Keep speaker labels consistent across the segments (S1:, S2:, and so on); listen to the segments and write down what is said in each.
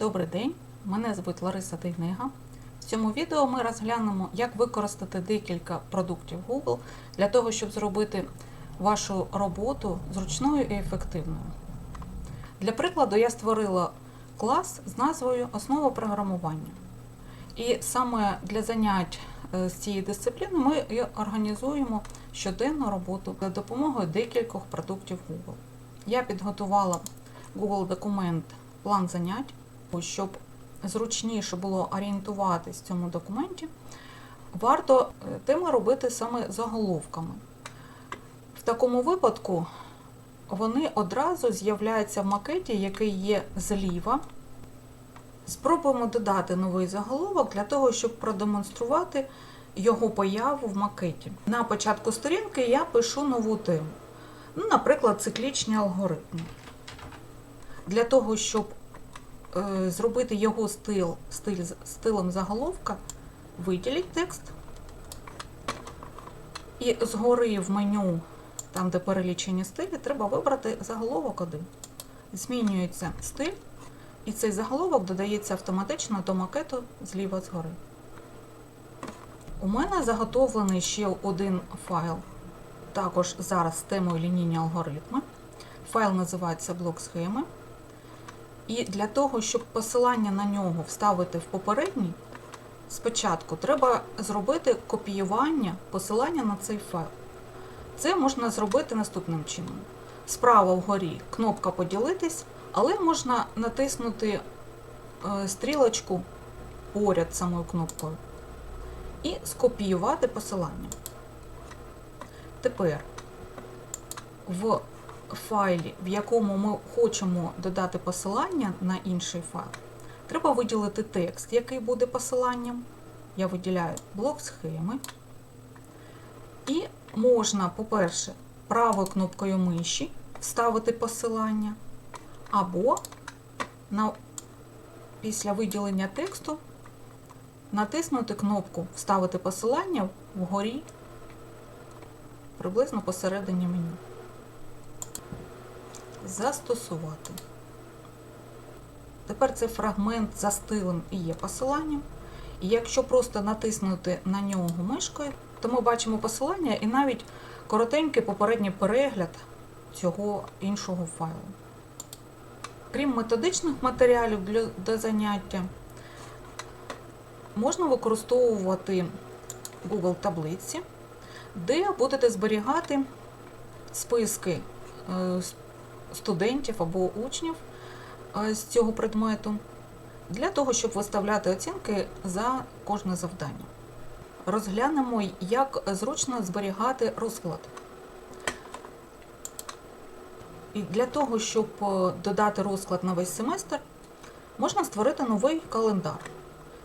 S1: Добрий день, мене звуть Лариса Дейнига. В цьому відео ми розглянемо, як використати декілька продуктів Google для того, щоб зробити вашу роботу зручною і ефективною. Для прикладу, я створила клас з назвою Основа програмування. І саме для занять е, з цієї дисципліни ми і організуємо щоденну роботу за допомогою декількох продуктів Google. Я підготувала Google документ план занять, щоб зручніше було орієнтуватись в цьому документі, варто е, теми робити саме заголовками. В такому випадку вони одразу з'являються в макеті, який є зліва. Спробуємо додати новий заголовок для того, щоб продемонструвати його появу в макеті. На початку сторінки я пишу нову тему. Ну, наприклад, циклічні алгоритми. Для того, щоб зробити його стил, стиль стилем заголовка, виділіть текст. І згори в меню, там де перелічені стилі, треба вибрати заголовок 1. Змінюється стиль, і цей заголовок додається автоматично до макету зліва згори. У мене заготовлений ще один файл, також зараз з темою лінійні алгоритми. Файл називається блок схеми. І для того, щоб посилання на нього вставити в попередній, спочатку треба зробити копіювання посилання на цей файл. Це можна зробити наступним чином. Справа вгорі кнопка Поділитись, але можна натиснути е, стрілочку поряд самою кнопкою і скопіювати посилання. Тепер в файлі, в якому ми хочемо додати посилання на інший файл, треба виділити текст, який буде посиланням. Я виділяю блок схеми. І можна, по-перше, правою кнопкою миші вставити посилання, або на, після виділення тексту натиснути кнопку Вставити посилання вгорі приблизно посередині меню. Застосувати. Тепер цей фрагмент за стилем і є посиланням. І якщо просто натиснути на нього мишкою, то ми бачимо посилання і навіть коротенький попередній перегляд цього іншого файлу. Крім методичних матеріалів для, для заняття, можна використовувати Google таблиці, де будете зберігати списки е, студентів або учнів е, з цього предмету, для того, щоб виставляти оцінки за кожне завдання. Розглянемо, як зручно зберігати розклад. І для того, щоб е, додати розклад на весь семестр, можна створити новий календар.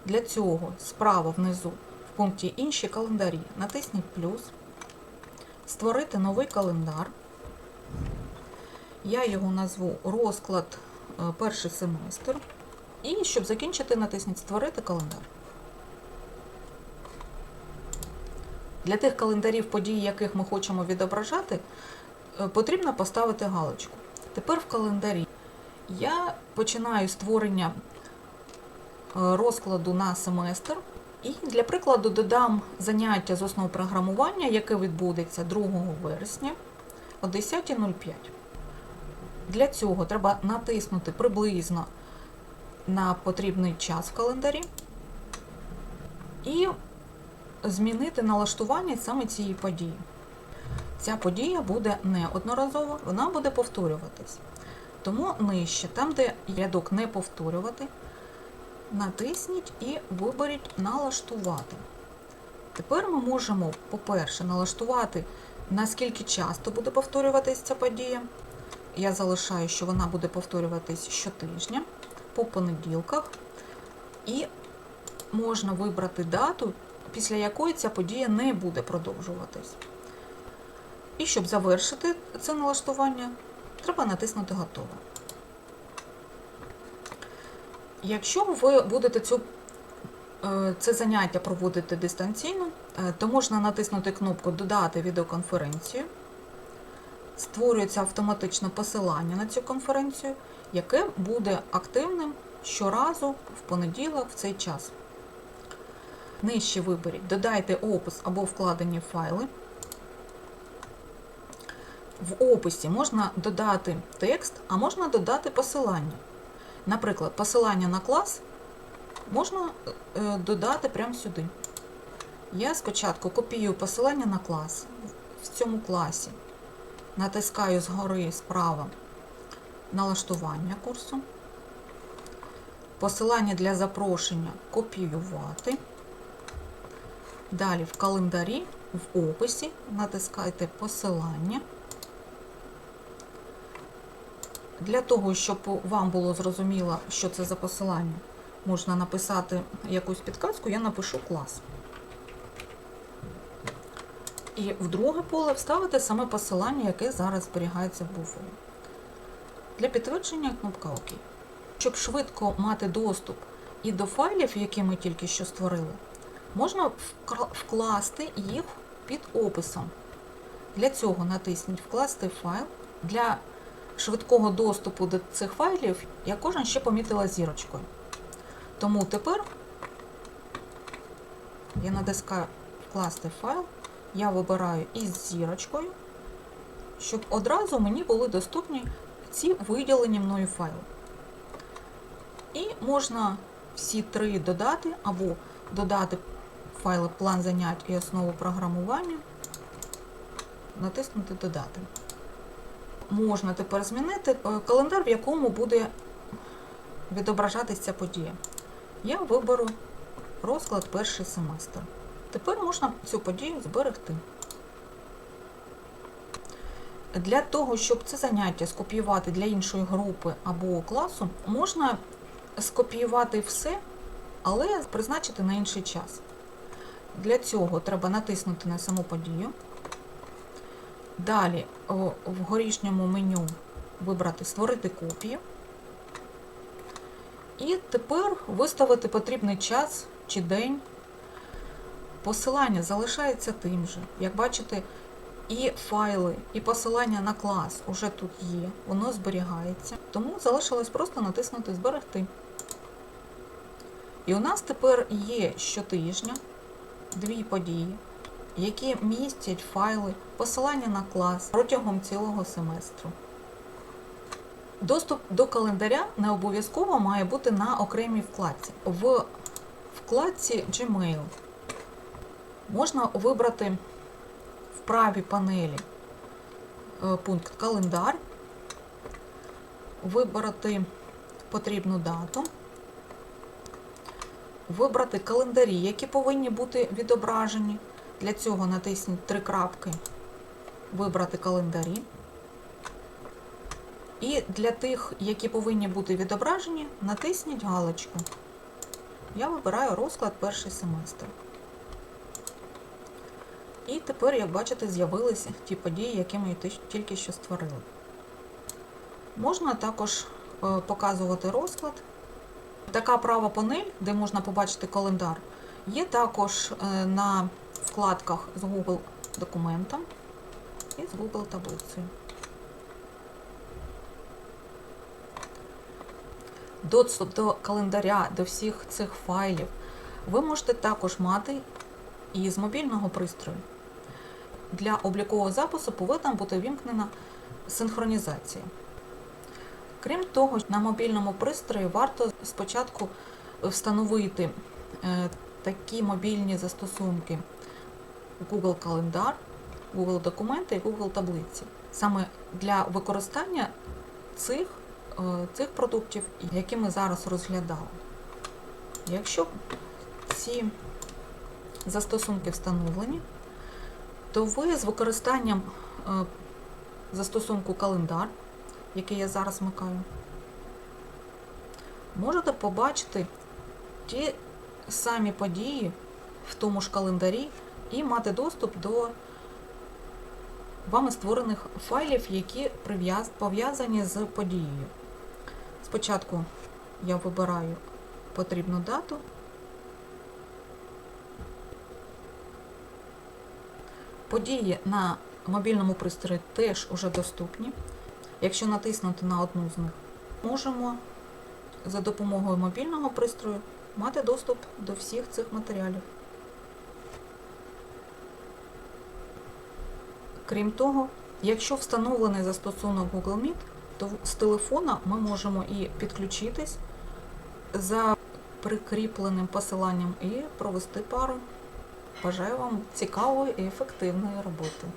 S1: Для цього справа внизу в пункті Інші календарі натисніть плюс, створити новий календар. Я його назву розклад е, перший семестр. І щоб закінчити, натисніть Створити календар. Для тих календарів подій, яких ми хочемо відображати, е, потрібно поставити галочку. Тепер в календарі я починаю створення е, розкладу на семестр. І для прикладу додам заняття з основ програмування, яке відбудеться 2 вересня о 10.05. Для цього треба натиснути приблизно на потрібний час в календарі і змінити налаштування саме цієї події. Ця подія буде не одноразова, вона буде повторюватись. Тому нижче, там, де рядок не повторювати, натисніть і виберіть налаштувати. Тепер ми можемо, по-перше, налаштувати, наскільки часто буде повторюватись ця подія. Я залишаю, що вона буде повторюватись щотижня по понеділках. І можна вибрати дату, після якої ця подія не буде продовжуватись. І щоб завершити це налаштування, треба натиснути Готово. Якщо ви будете цю, е, це заняття проводити дистанційно, е, то можна натиснути кнопку Додати відеоконференцію. Створюється автоматично посилання на цю конференцію, яке буде активним щоразу в понеділок в цей час. Нижче виберіть, додайте опис або вкладені файли. В описі можна додати текст, а можна додати посилання. Наприклад, посилання на клас можна е, додати прямо сюди. Я спочатку копіюю посилання на клас в цьому класі. Натискаю згори справа налаштування курсу. Посилання для запрошення копіювати. Далі в календарі, в описі натискайте посилання. Для того, щоб вам було зрозуміло, що це за посилання, можна написати якусь підказку, я напишу клас. І в друге поле вставити саме посилання, яке зараз зберігається в буфері. Для підтвердження кнопка ОК. Щоб швидко мати доступ і до файлів, які ми тільки що створили, можна вкласти їх під описом. Для цього натисніть Вкласти файл. Для швидкого доступу до цих файлів я кожен ще помітила зірочкою. Тому тепер я натискаю Вкласти файл, я вибираю із зірочкою, щоб одразу мені були доступні ці виділені мною файли. І можна всі три додати, або додати файли план занять і основу програмування, натиснути Додати. Можна тепер змінити е, календар, в якому буде відображатися подія. Я виберу розклад перший семестр. Тепер можна цю подію зберегти. Для того, щоб це заняття скопіювати для іншої групи або класу, можна скопіювати все, але призначити на інший час. Для цього треба натиснути на саму подію. Далі в горішньому меню вибрати Створити копію. І тепер виставити потрібний час чи день. Посилання залишається тим же. Як бачите, і файли, і посилання на клас уже тут є, воно зберігається. Тому залишилось просто натиснути Зберегти. І у нас тепер є щотижня дві події, які містять файли, посилання на клас протягом цілого семестру. Доступ до календаря не обов'язково має бути на окремій вкладці. В вкладці Gmail можна вибрати в правій панелі е, пункт Календар, вибрати потрібну дату, вибрати календарі, які повинні бути відображені. Для цього натисніть три крапки, вибрати календарі. І для тих, які повинні бути відображені, натисніть галочку. Я вибираю розклад перший семестр. І тепер, як бачите, з'явилися ті події, які ми тільки що створили. Можна також е, показувати розклад. Така права панель, де можна побачити календар, є також е, на вкладках з Google документом і з Google таблицею. Доступ до календаря, до всіх цих файлів ви можете також мати і з мобільного пристрою. Для облікового запису повинна бути вімкнена синхронізація. Крім того, на мобільному пристрої варто спочатку встановити е, такі мобільні застосунки Google Календар, Google Документи і Google Таблиці. Саме для використання цих, е, цих продуктів, які ми зараз розглядали. Якщо ці застосунки встановлені, то ви з використанням е, застосунку календар, який я зараз вмикаю, можете побачити ті самі події в тому ж календарі і мати доступ до вами створених файлів, які пов'язані з подією. Спочатку я вибираю потрібну дату. Події на мобільному пристрої теж уже доступні. Якщо натиснути на одну з них, можемо за допомогою мобільного пристрою мати доступ до всіх цих матеріалів. Крім того, якщо встановлений застосунок Google Meet, то з телефона ми можемо і підключитись за прикріпленим посиланням і провести пару. Бажаю вам цікавої і ефективної роботи.